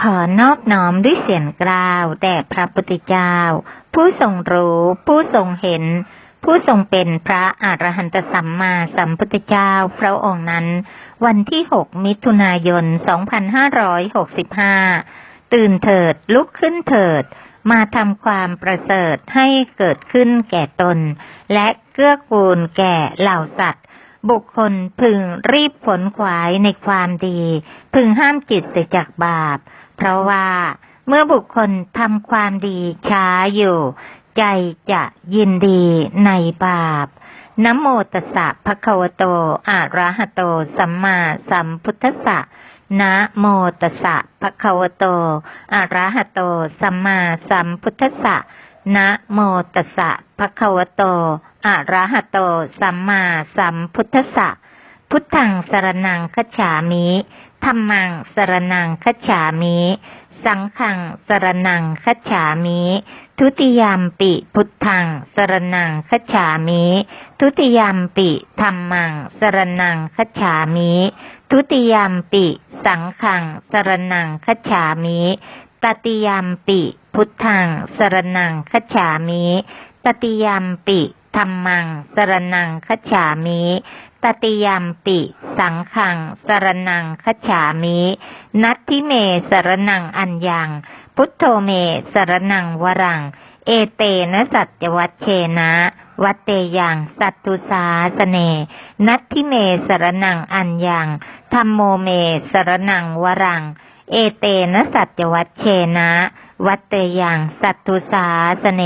ขอนอบน้อมด้วยเสียงกล่าวแด่พระพุทธเจ้า ผู้ทรงรู้ ผู้ทรงเห็น ผู้ทรงเป็นพระอรหันตสัมมาสัมพุทธเจ้าพระองค์นั้น วันที่ 6 มิถุนายน 2565 ตื่นเถิดลุกขึ้นเถิด มาทำความประเสริฐให้เกิดขึ้นแก่ตน และเกื้อกูลแก่เหล่าสัตว์บุคคลพึงรีบผลขวายในความดี พึงห้ามจิตเสียจากบาป เพราะว่าเมื่อบุคคลทำความดีช้าอยู่ ใจจะยินดีในบาปนะโมตัสสะภะคะวะโตอะระหะโต สัมมาสัมพุทธัสสะนะโมตัสสะภะคะวะโตอะระหะโต สัมมาสัมพุทธัสสะนะโมตัสสะภะคะวะโตอะระหะโต สัมมาสัมพุทธัสสะพุทธังสรนังคัจฉามิ ธัมมังสรนังคัจฉามิ สังฆังสรนังคัจฉามิ ทุติยามปิพุทธังสรนังคัจฉามิ ทุติยามปิธัมมังสรนังคัจฉามิ ทุติยามปิ สังฆังสรนังคัจฉามิตติยามปิ พุทธังสรนังคัจฉามิ ตติยามปิ ธัมมัง สรนังคัจฉามิตติยามปิ สังขัง สรนังคัจฉามิ นัตทิเม สรนังอัญญัง พุทโธเม สรนังวรัง เอเตนะสัจวัชเชนะ วัตเตยัง สัตตุสาสเน นัตทิเม สรนังอัญญังธรรมโมเม สรนังวรัง เอเตนะสัจวัชเชนะ วัตเตยังสัตตุสาสเน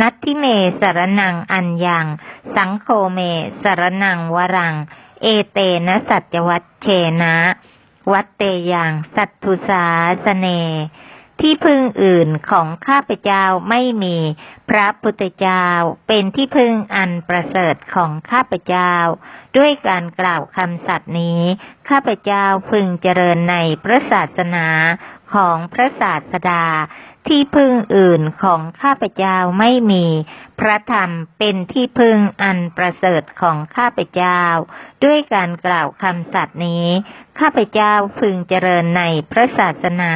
นัตทิเมสารนังอัญญัง สังโฆเมสารนังวรัง เอเตนะสัจวัชเชนะ วัตเตยังสัตตุสาสเน ที่พึ่งอื่นของข้าพเจ้าไม่มี พระพุทธเจ้าเป็นที่พึ่งอันประเสริฐของข้าพเจ้า ด้วยการกล่าวคำสัตย์นี้ ข้าพเจ้าพึงเจริญในพระศาสนา ของพระศาสดา ที่พึ่งอื่นของข้าพเจ้าไม่มี พระธรรมเป็นที่พึ่งอันประเสริฐของข้าพเจ้า ด้วยการกล่าวคำสัตย์นี้ ข้าพเจ้าพึงเจริญในพระศาสนา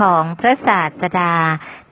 ของพระศาสดา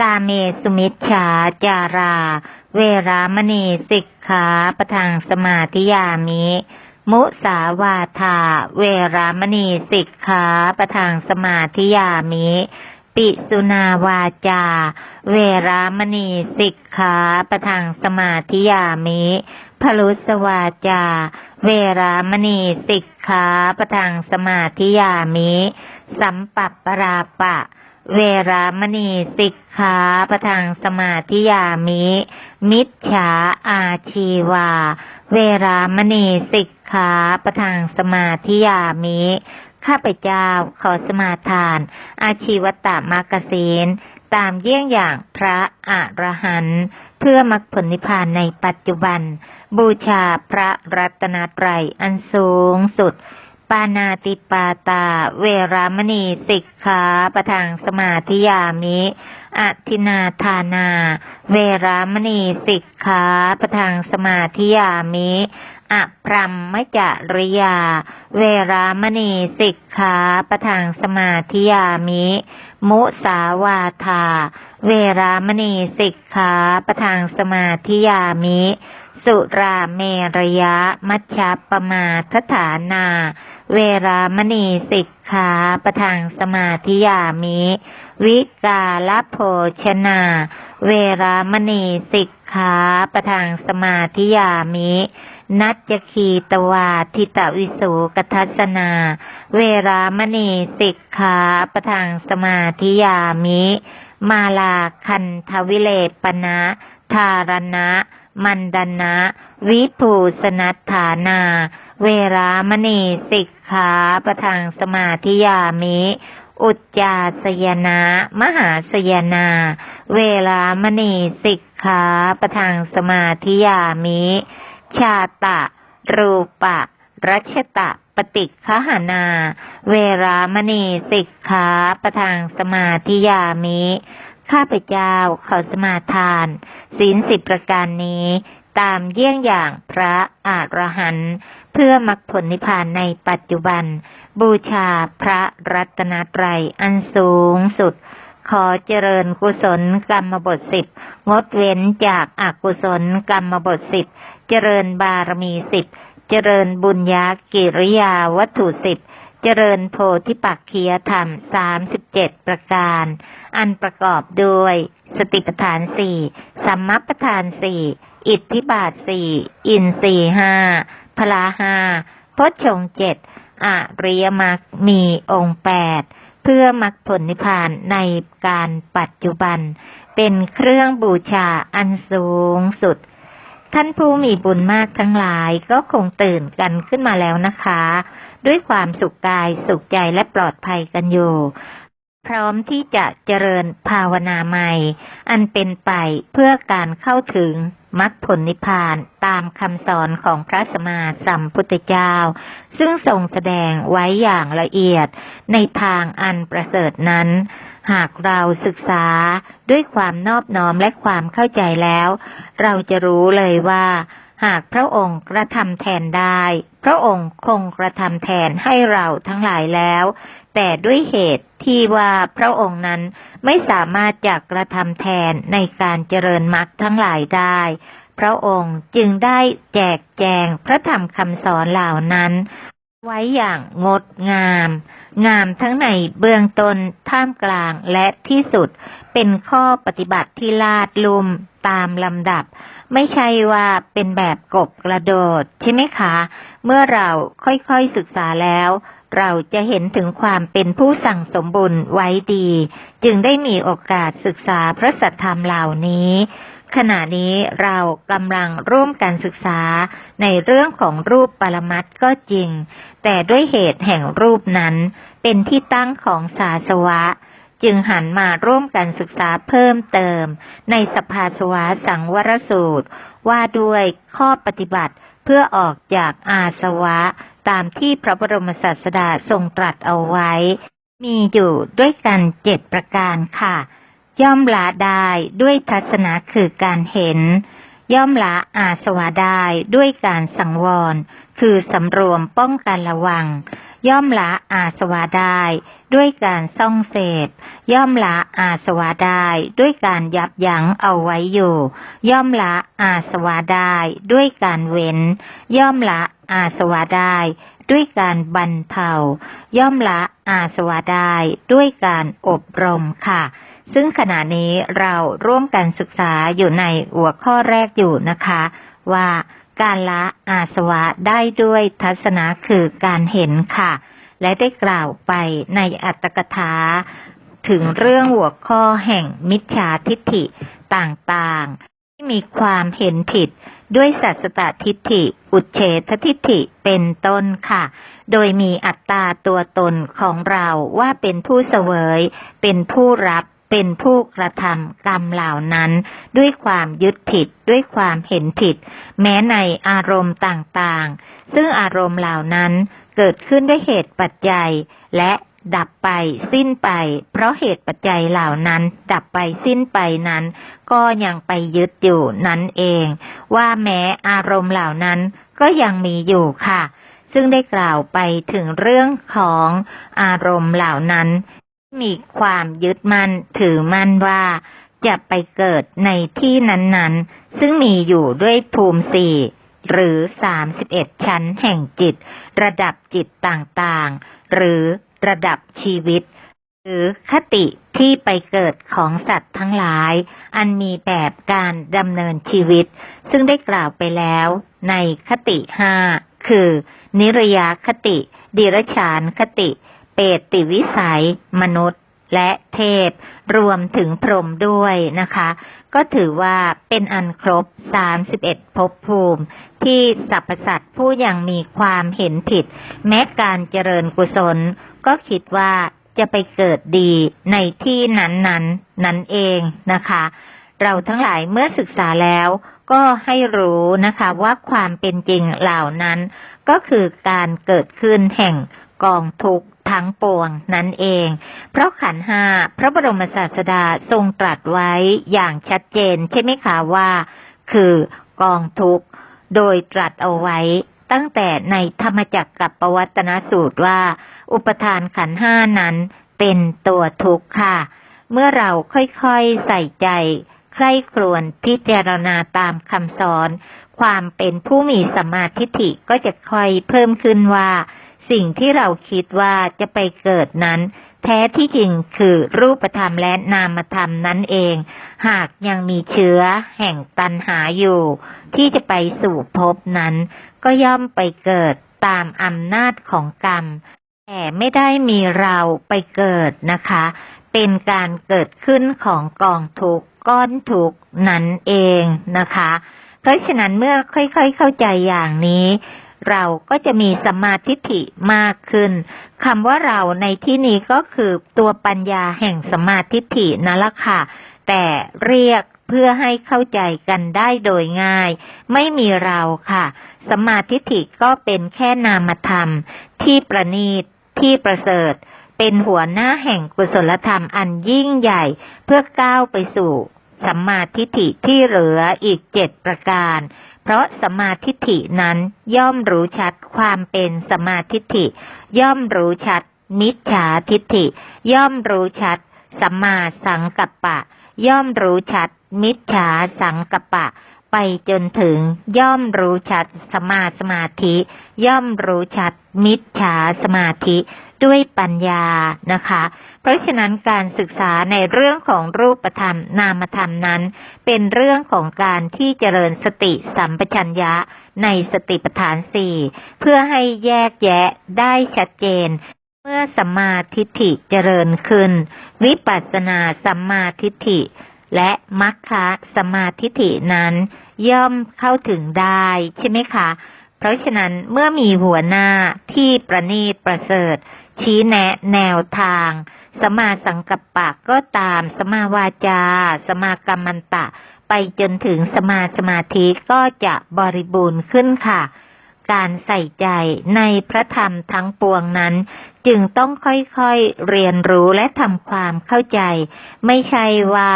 กาเมสุมิชฌาจารา เวรามณีสิกขาประทังสมาธิยามิ มุสาวาทา เวรามณีสิกขาประทังสมาธิยามิ ปิสุนาวาจา เวรามณีสิกขาประทังสมาธิยามิพลุสวาจา เวรามณีสิกขาประทังสมาธิยามิ สัมปัปปราปะ เวรามณีสิกขาประทังสมาธิยามิ มิจฉาอาชีวา เวรามณีสิกขาประทังสมาธิยามิ ข้าพเจ้าขอสมาทาน อาชีวตามากสีนตามเยี่ยงอย่างพระอรหันต์เพื่อมรรคผลนิพพานในปัจจุบัน บูชาพระรัตนตรัยอันสูงสุด ปานาติปาตา เวรามณีสิกขาประทังสมาธิยามิอัตินาทานา เวรามณีสิกขาประทังสมาธิยามิอะพรัมมจริยา เวรามณีสิกขาประทังสมาธิยามิ มุสาวาทา เวรามณีสิกขาประทังสมาธิยามิ สุราเมรยะ มัชฌปมาทฐานา เวรามณีสิกขาประทังสมาธิยามิ วิกาลโภชนา เวรามณีสิกขาประทังสมาธิยามิ นัจคีตวาทิตวิสุกทัสนา เวรามณีสิกขาประทังสมาธิยามิ มาลาคันทวิเลปนะทารณะมันดนะ วิภูสนัฏฐานา เวรามณีสิก ขาประทังสมาธิยามิ อุจจาสยนามหาสยนา เวลามณีสิกขาประทางสมาธิยามิ ชาตะ รูปะ รัชตะปฏิคหานา เวรามณีสิกขาประทางสมาธิยามิ ข้าพเจ้าเขอสมาทาน ศีลสิบประการนี้ ตามเยี่ยงอย่างพระอาหรหันต์ เพื่อมรรคผลนิพพานในปัจจุบัน บูชาพระรัตนตรัยอันสูงสุด ขอเจริญกุศลกรรมบทสิบงดเว้นจากอากุศลกรรมบทสิบเจริญบารมีสิบเจริญบุญญากิริยาวัตถุสิบเจริญโพธิปักขียธรรมสามสิบเจ็ดประการ อันประกอบด้วย สติปัฏฐานสี่สัมมัปปทานสี่อิทธิบาทสี่อินสี่ห้า พลาห้าพชฌงเจ็ดอริยมรรคมีองค์แปดเพื่อมรรคผลนิพพานในการปัจจุบัน เป็นเครื่องบูชาอันสูงสุด ท่านผู้มีบุญมากทั้งหลายก็คงตื่นกันขึ้นมาแล้วนะคะ ด้วยความสุขกายสุขใจและปลอดภัยกันอยู่ พร้อมที่จะเจริญภาวนาใหม่ อันเป็นไปเพื่อการเข้าถึงมรรคผลนิพพานตามคำสอนของพระสมมาสัมพุทธเจ้า ซึ่งทรงแสดงไว้อย่างละเอียดในทางอันประเสริฐนั้น หากเราศึกษาด้วยความนอบน้อมและความเข้าใจแล้ว เราจะรู้เลยว่า หากพระองค์กระทำแทนได้ พระองค์คงกระทำแทนให้เราทั้งหลายแล้ว แต่ด้วยเหตุที่ว่าพระองค์นั้นไม่สามารถจะกระทำแทนในการเจริญมรรคทั้งหลายได้ พระองค์จึงได้แจกแจงพระธรรมคำสอนเหล่านั้น ไว้อย่างงดงาม งามทั้งในเบื้องต้นท่ามกลางและที่สุดเป็นข้อปฏิบัติที่ลาดลุมตามลำดับ ไม่ใช่ว่าเป็นแบบกบกระโดดใช่ไหมคะ เมื่อเราค่อยๆศึกษาแล้ว เราจะเห็นถึงความเป็นผู้สั่งสมบุญไว้ดี จึงได้มีโอกาสศึกษาพระสัทธรรมเหล่านี้ ขณะนี้เรากำลังร่วมกันศึกษาในเรื่องของรูปปรมัตถ์ก็จริง แต่ด้วยเหตุแห่งรูปนั้น เป็นที่ตั้งของสาสวะ จึงหันมาร่วมกันศึกษาเพิ่มเติม ในสภาสวะสังวรสูตร ว่าด้วยข้อปฏิบัติเพื่อออกจากอาสวะ ตามที่พระบรมศาสดาทรงตรัสเอาไว้ มีอยู่ด้วยกันเจ็ดประการค่ะ ย่อมละได้ด้วยทัศนะคือการเห็น ย่อมละอาสวะได้ด้วยการสังวร คือสำรวมป้องกันระวัง ย่อมละอาสวะได้ด้วยการซ่องเสพ ย่อมละอาสวะได้ด้วยการยับยั้งเอาไว้อยู่ ย่อมละอาสวะได้ด้วยการเว้น ย่อมละ อาสวะได้ด้วยการบรรเทา ย่อมละอาสวะได้ด้วยการอบรมค่ะ ซึ่งขณะนี้เราร่วมกันศึกษาอยู่ในหัวข้อแรกอยู่นะคะ ว่าการละอาสวะได้ด้วยทัศนะคือการเห็นค่ะ และได้กล่าวไปในอัตถกถา ถึงเรื่องหัวข้อแห่งมิจฉาทิฏฐิต่างๆ ที่มีความเห็นผิด ด้วยสัสตทิฏฐิ อุเฉททิฏฐิเป็นต้นค่ะ โดยมีอัตตาตัวตนของเราว่าเป็นผู้เสวย เป็นผู้รับเป็นผู้กระทำกรรมเหล่านั้น ด้วยความยึดผิดด้วยความเห็นผิด แม้ในอารมณ์ต่างๆ ซึ่งอารมณ์เหล่านั้นเกิดขึ้นด้วยเหตุปัจจัย และ ดับไปสิ้นไป เพราะเหตุปัจจัยเหล่านั้น ดับไปสิ้นไปนั้น ก็ยังไปยึดอยู่นั่นเอง ว่าแม้อารมณ์เหล่านั้นก็ยังมีอยู่ค่ะ ซึ่งได้กล่าวไปถึงเรื่องของอารมณ์เหล่านั้น มีความยึดมั่นถือมั่นว่า จะไปเกิดในที่นั้นๆ ซึ่งมีอยู่ด้วยภูมิสี่หรือสามสิบเอ็ดชั้นแห่งจิต ระดับจิตต่างๆ หรือ ระดับชีวิต หรือคติที่ไปเกิดของสัตว์ทั้งหลาย อันมีแบบการดำเนินชีวิต ซึ่งได้กล่าวไปแล้วในคติห้าคือ นิรยาคติ ดิรชานคติ เปตติวิสัย มนุษย์ และเทพ รวมถึงพรหมด้วยนะคะ ก็ถือว่าเป็นอันครบ 31ภพภูมิ ที่สรรพสัตว์ผู้ยังมีความเห็นผิด แม้การเจริญกุศล ก็คิดว่าจะไปเกิดดีในที่นั้นๆนนั่นเองนะคะ เราทั้งหลายเมื่อศึกษาแล้วก็ให้รู้นะคะว่าความเป็นจริงเหล่านั้น ก็คือการเกิดขึ้นแห่งกองทุกข์ทั้งปวงนั่นเอง เพราะขันห้าพระบรมศาสดาทรงตรัสไว้อย่างชัดเจนใช่ไหมคะว่า คือกองทุกข์ โดยตรัสเอาไว้ตั้งแต่ในธรรมจักรกับปวัตนสูตรว่า อุปทานขันห้านั้นเป็นตัวทุกข์ค่ะ เมื่อเราค่อยๆใส่ใจ ใคร่ครวญพิจารณาตามคำสอน ความเป็นผู้มีสมาธิฐิก็จะค่อยเพิ่มขึ้นว่า สิ่งที่เราคิดว่าจะไปเกิดนั้น แท้ที่จริงคือรูปธรรมและนามธรรมนั่นเอง หากยังมีเชื้อแห่งตันหาอยู่ ที่จะไปสู่ภพนั้น ก็ย่อมไปเกิดตามอำนาจของกรรม แต่ไม่ได้มีเราไปเกิดนะคะ เป็นการเกิดขึ้นของกองทุกก้อนทุกนั่นเองนะคะ เพราะฉะนั้นเมื่อค่อยๆเข้าใจอย่างนี้ เราก็จะมีสมาธิฐิมากขึ้นคำว่าเราในที่นี้ก็คือตัวปัญญาแห่งสมาธิฐินั่นละค่ะ แต่เรียกเพื่อให้เข้าใจกันได้โดยง่าย ไม่มีเราค่ะ สมาธิฐิก็เป็นแค่นามธรรมที่ประณีต ที่ประเสริฐ เป็นหัวหน้าแห่งกุศลธรรมอันยิ่งใหญ่เพื่อก้าวไปสู่สัมมาทิฏฐิที่เหลืออีกเจ็ดประการ เพราะสมมาทิฏฐินั้นย่อมรู้ชัดความเป็นสมมาทิฏฐิ ย่อมรู้ชัด มิจฉาทิฏฐิ ย่อมรู้ชัดสัมมาสังกัปปะ ย่อมรู้ชัด มิจฉาสังกัปปะ ไปจนถึงย่อมรู้ชัดสมาสมาธิ ย่อมรู้ชัดมิจฉาสมาธิด้วยปัญญานะคะ เพราะฉะนั้นการศึกษาในเรื่องของรูปธรรมนามธรรมนั้น เป็นเรื่องของการที่เจริญสติสัมปชัญญะในสติปัฏฐานสี่เพื่อให้แยกแยะได้ชัดเจน เมื่อสัมมาทิฏฐิเจริญขึ้น วิปัสสนาสัมมาทิฏฐิ และมัคคะสมาทิฐินั้น ย่อมเข้าถึงได้ใช่ไหมคะ เพราะฉะนั้นเมื่อมีหัวหน้าที่ประณีตประเสริฐ ชี้แนะแนวทาง สมาสังกัปปะก็ตาม สมาวาจา สมากรรมันตะ ไปจนถึงสมาสมาธิก็จะบริบูรณ์ขึ้นค่ะการใส่ใจในพระธรรมทั้งปวงนั้น จึงต้องค่อยๆเรียนรู้และทำความเข้าใจ ไม่ใช่ว่า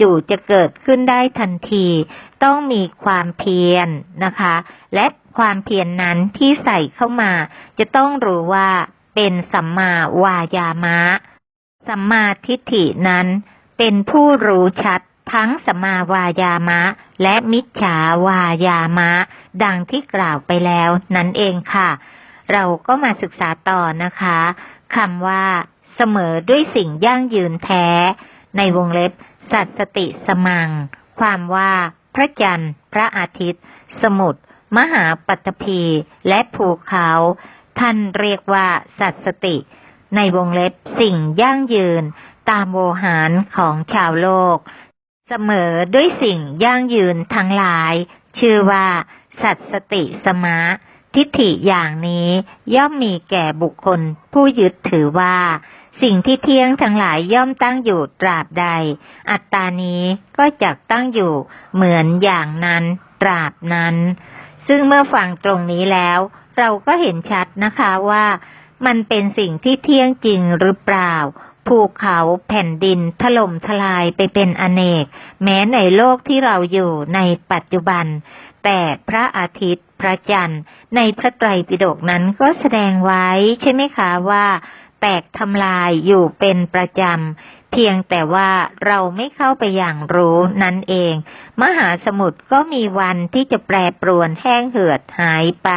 จู่ๆจะเกิดขึ้นได้ทันที ต้องมีความเพียรนะคะ และความเพียรนนั้นที่ใส่เข้ามา จะต้องรู้ว่าเป็นสัมมาวายามะ สัมมาทิฏฐินั้น เป็นผู้รู้ชัดทั้งสัมมาวายามะ และมิจฉาวายามะ ดังที่กล่าวไปแล้วนั่นเองค่ะ เราก็มาศึกษาต่อนะคะคำว่า เสมอด้วยสิ่งยั่งยืนแท้ ในวงเล็บ สัตสติสมัง ความว่าพระจันทร์ พระอาทิตย์ สมุทรมหาปัตภีและภูเขา ท่านเรียกว่าสัตสติ ในวงเล็บสิ่งยั่งยืน ตามโวหารของชาวโลก เสมอด้วยสิ่งยั่งยืนทั้งหลาย ชื่อว่า สัตสติสมะทิฏฐิอย่างนี้ย่อมมีแก่บุคคลผู้ยึดถือว่า สิ่งที่เที่ยงทั้งหลายย่อมตั้งอยู่ตราบใด อัตตานี้ก็จะตั้งอยู่เหมือนอย่างนั้นตราบนั้น ซึ่งเมื่อฟังตรงนี้แล้ว เราก็เห็นชัดนะคะว่า มันเป็นสิ่งที่เที่ยงจริงหรือเปล่า ภูเขาแผ่นดินถล่มทลายไปเป็นอเนก แม้ในโลกที่เราอยู่ในปัจจุบัน แต่พระอาทิตย์พระจันทร์ ในพระไตรปิฎกนั้นก็แสดงไว้ใช่ไหมคะว่า แตกทำลายอยู่เป็นประจำ เพียงแต่ว่าเราไม่เข้าไปอย่างรู้นั่นเอง มหาสมุทรก็มีวันที่จะแปรปรวนแห้งเหือดหายไป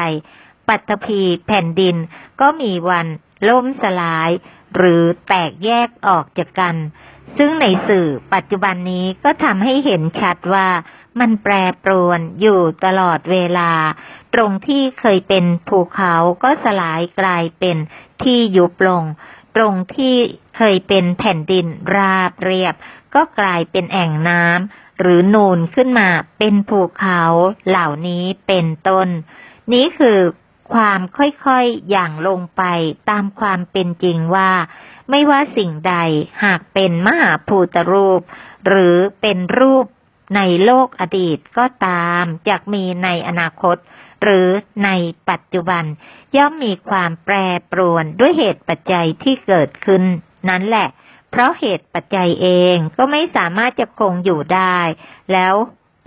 ปัตภีแผ่นดินก็มีวันล่มสลาย หรือแตกแยกออกจากกัน ซึ่งในสื่อปัจจุบันนี้ก็ทำให้เห็นชัดว่ามันแปรปรวนอยู่ตลอดเวลา ตรงที่เคยเป็นภูเขาก็สลายกลายเป็น ที่ยุบลง ตรงที่เคยเป็นแผ่นดินราบเรียบ ก็กลายเป็นแอ่งน้ำหรือนูนขึ้นมาเป็นภูเขาเหล่านี้เป็นต้น นี้คือความค่อยๆอย่างลงไปตามความเป็นจริงว่า ไม่ว่าสิ่งใดหากเป็นมหาภูตรูป หรือเป็นรูปในโลกอดีตก็ตาม จากมีในอนาคต หรือในปัจจุบัน ย่อมมีความแปรปรวนด้วยเหตุปัจจัยที่เกิดขึ้น นั่นแหละ เพราะเหตุปัจจัยเองก็ไม่สามารถจะคงอยู่ได้ แล้ว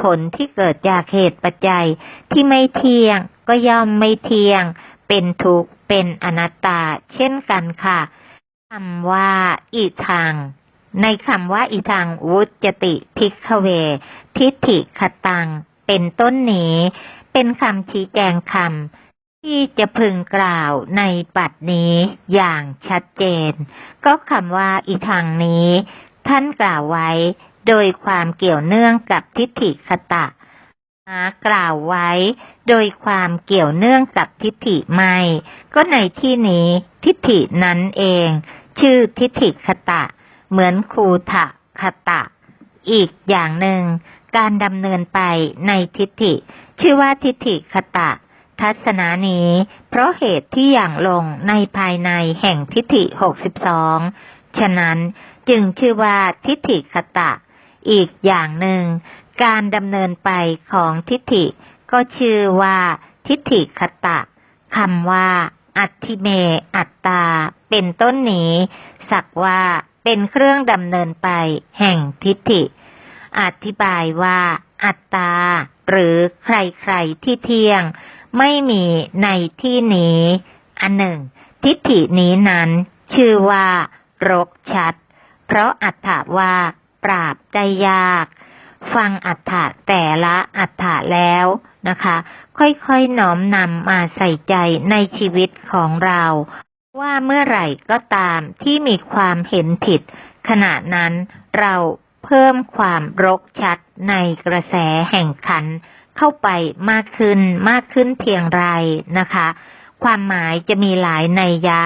ผลที่เกิดจากเหตุปัจจัยที่ไม่เที่ยงก็ย่อมไม่เที่ยง เป็นทุกข์เป็นอนัตตา เช่นกันค่ะคำว่า อีทางในคำว่าอีทางวุจติพิกเว ทิฏฐิคตัง เป็นต้นนี้ เป็นคำชี้แจงคำที่จะพึงกล่าวในปัดนี้อย่างชัดเจน ก็คำว่าอีทางนี้ ท่านกล่าวไว้ โดยความเกี่ยวเนื่องกับทิฏฐิคตะหากล่าวไว้ โดยความเกี่ยวเนื่องกับทิฏฐิไม่ ก็ในที่นี้ทิฏฐินั้นเอง ชื่อทิฏฐิคตะ เหมือนคูถะคตะ อีกอย่างหนึ่ง การดำเนินไปในทิฏฐิ ชื่อว่าทิฏฐิคตะ ทัศนานี้ เพราะเหตุที่อย่างลงในภายในแห่งทิฏฐิหกสิบสองฉะนั้นจึงชื่อว่าทิฏฐิคตะ อีกอย่างหนึ่ง การดำเนินไปของทิฏฐิ ก็ชื่อว่าทิฏฐิคตะคำว่า อัตถิเม อัตตา เป็นต้นนี้ สักว่าเป็นเครื่องดำเนินไปแห่งทิฏฐิ อธิบายว่า อัตตา หรือใครๆที่เที่ยง ไม่มีในที่นี้ อันหนึ่ง ทิฏฐินี้นั้น ชื่อว่ารกชัด เพราะอัฏฐว่า ปราบได้ยาก ฟังอัฏฐะแต่ละอัฏฐะแล้วนะคะ ค่อยๆน้อมนำมาใส่ใจในชีวิตของเราว่าเมื่อไหร่ก็ตามที่มีความเห็นผิด ขณะนั้นเรา เพิ่มความรกชัดในกระแสแห่งขันเข้าไปมากขึ้นมากขึ้นเพียงไรนะคะ ความหมายจะมีหลายนัยยะ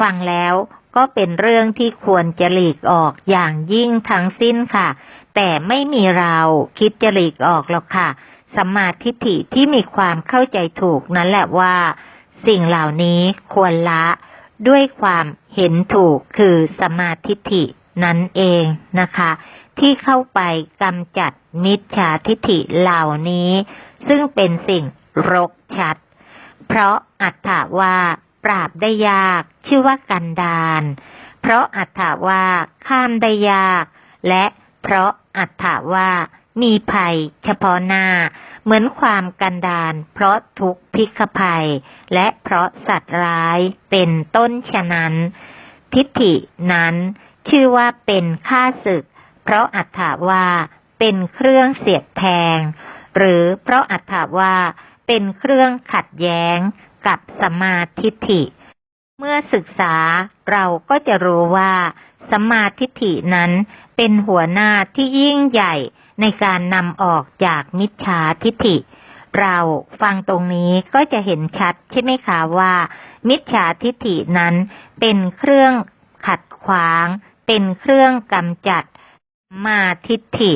ฟังแล้วก็เป็นเรื่องที่ควรจะหลีกออกอย่างยิ่งทั้งสิ้นค่ะ แต่ไม่มีเราคิดจะหลีกออกหรอกค่ะสัมมาทิฏฐิที่มีความเข้าใจถูกนั่นแหละว่า สิ่งเหล่านี้ควรละด้วยความเห็นถูกคือสมมาทิฏฐินั่นเองนะคะ ที่เข้าไปกำจัดมิจฉาทิฏฐิเหล่านี้ ซึ่งเป็นสิ่งรกชัด เพราะอัตถาว่าปราบได้ยากชื่อว่ากันดานเพราะอัตถาว่าข้ามได้ยาก และเพราะอัตถาว่ามีภัยเฉพาะหน้า เหมือนความกันดานเพราะทุกพิกภัย และเพราะสัตว์ร้ายเป็นต้นฉะนั้น ทิฏฐินั้นชื่อว่าเป็นค่าศึก เพราะอัตถาว่าเป็นเครื่องเสียดแทง หรือเพราะอัตถาว่าเป็นเครื่องขัดแย้งกับสมมาทิฏฐิ เมื่อศึกษาเราก็จะรู้ว่าสมมาทิฏฐินั้นเป็นหัวหน้าที่ยิ่งใหญ่ในการนำออกจากมิจฉาทิฏฐิ เราฟังตรงนี้ก็จะเห็นชัดใช่ไหมคะว่า มิจฉาทิฏฐินั้นเป็นเครื่องขัดขวาง เป็นเครื่องกำจัด มาทิฏฐิ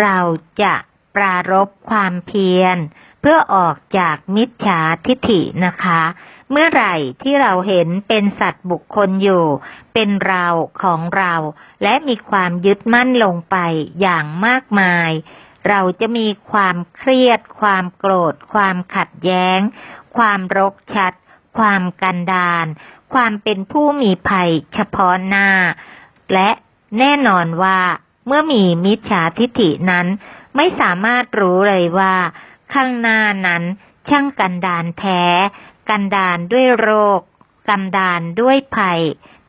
เราจะปรารบความเพียร เพื่อออกจากมิจฉาทิฏฐินะคะ เมื่อไหร่ที่เราเห็นเป็นสัตว์บุคคลอยู่ เป็นเราของเรา และมีความยึดมั่นลงไปอย่างมากมาย เราจะมีความเครียด ความโกรธ ความขัดแย้ง ความรกชัด ความกันดานความเป็นผู้มีภัยเฉพาะหน้า และแน่นอนว่า เมื่อมีมิจฉาทิฐินั้น ไม่สามารถรู้เลยว่า ข้างหน้านั้น ช่างกันดานแท้กันดานด้วยโรค กันดานด้วยภัย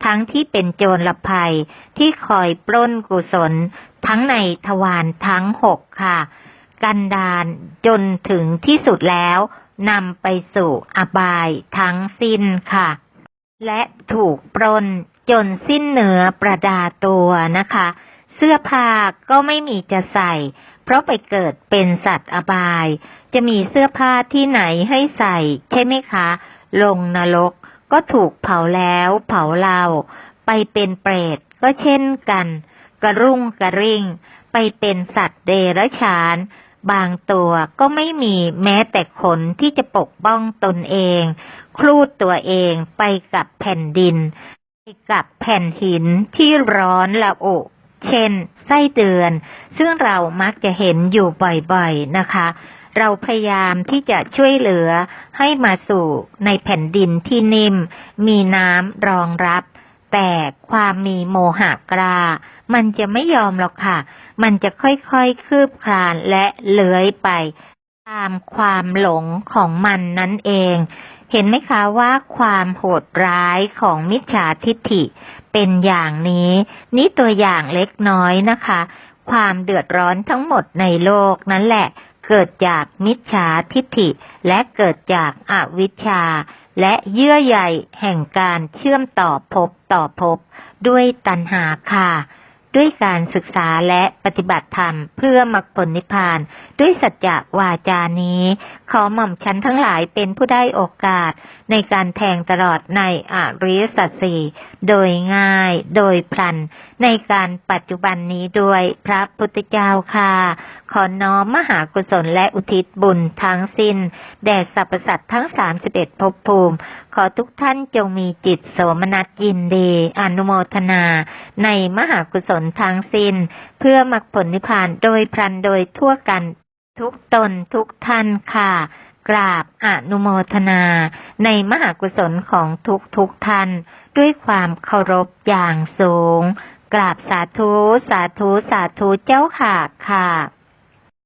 ทั้งที่เป็นโจรละภัยที่คอยปล้นกุศล ทั้งในทวารทั้งหกค่ะ กันดานจนถึงที่สุดแล้วนำไปสู่อบายทั้งสิ้นค่ะ และถูกปล้นจนสิ้นเหนือประดาตัวนะคะ เสื้อผ้าก็ไม่มีจะใส่ เพราะไปเกิดเป็นสัตว์อบาย จะมีเสื้อผ้าที่ไหนให้ใส่ ใช่ไหมคะ ลงนรกก็ถูกเผาแล้วเผาเล่าไปเป็นเปรตก็เช่นกัน กระรุ่งกระริ่ง ไปเป็นสัตว์เดรัจฉาน บางตัวก็ไม่มีแม้แต่ขนที่จะปกป้องตนเอง คลูดตัวเองไปกับแผ่นดิน ไปกับแผ่นหินที่ร้อนละอุ เช่น ไส้เดือน ซึ่งเรามักจะเห็นอยู่บ่อยๆนะคะ เราพยายามที่จะช่วยเหลือให้มาสู่ในแผ่นดินที่นิ่ม มีน้ำรองรับ แต่ความมีโมหะกรามันจะไม่ยอมหรอกค่ะ มันจะค่อยๆคืบคลานและเลื้อยไป ตามความหลงของมันนั่นเอง เห็นไหมคะว่าความโหดร้ายของมิจฉาทิฏฐิ เป็นอย่างนี้ นี่ตัวอย่างเล็กน้อยนะคะ ความเดือดร้อนทั้งหมดในโลกนั่นแหละ เกิดจากมิจฉาทิฏฐิ และเกิดจากอาวิชชา และเยื่อใยแห่งการเชื่อมต่อภพต่อภพด้วยตัณหาค่ะ ด้วยการศึกษาและปฏิบัติธรรมเพื่อมรรคผลนิพพาน ด้วยสัจจะวาจานี้ ขอหม่อมฉันทั้งหลายเป็นผู้ได้โอกาส ในการแทงตลอดในอริยสัจสี่โดยง่าย โดยพลัน ในการปัจจุบันนี้ด้วยพระพุทธเจ้าค่ะ ขอน้อมมหากุศลและอุทิศบุญทั้งสิ้น แด่สรรพสัตว์ทั้งสามสิบเอ็ดภพภูมิ ขอทุกท่านจงมีจิตโสมนัสยินดี อนุโมทนา ในมหากุศลทั้งสิ้น เพื่อมรรคผลนิพพานโดยพลันโดยทั่วกัน ทุกตนทุกท่านค่ะ กราบอนุโมทนา ในมหากุศลของทุกทุกท่าน ด้วยความเคารพอย่างสูง กราบสาธุ สาธุ สาธุเจ้าค่ะค่ะ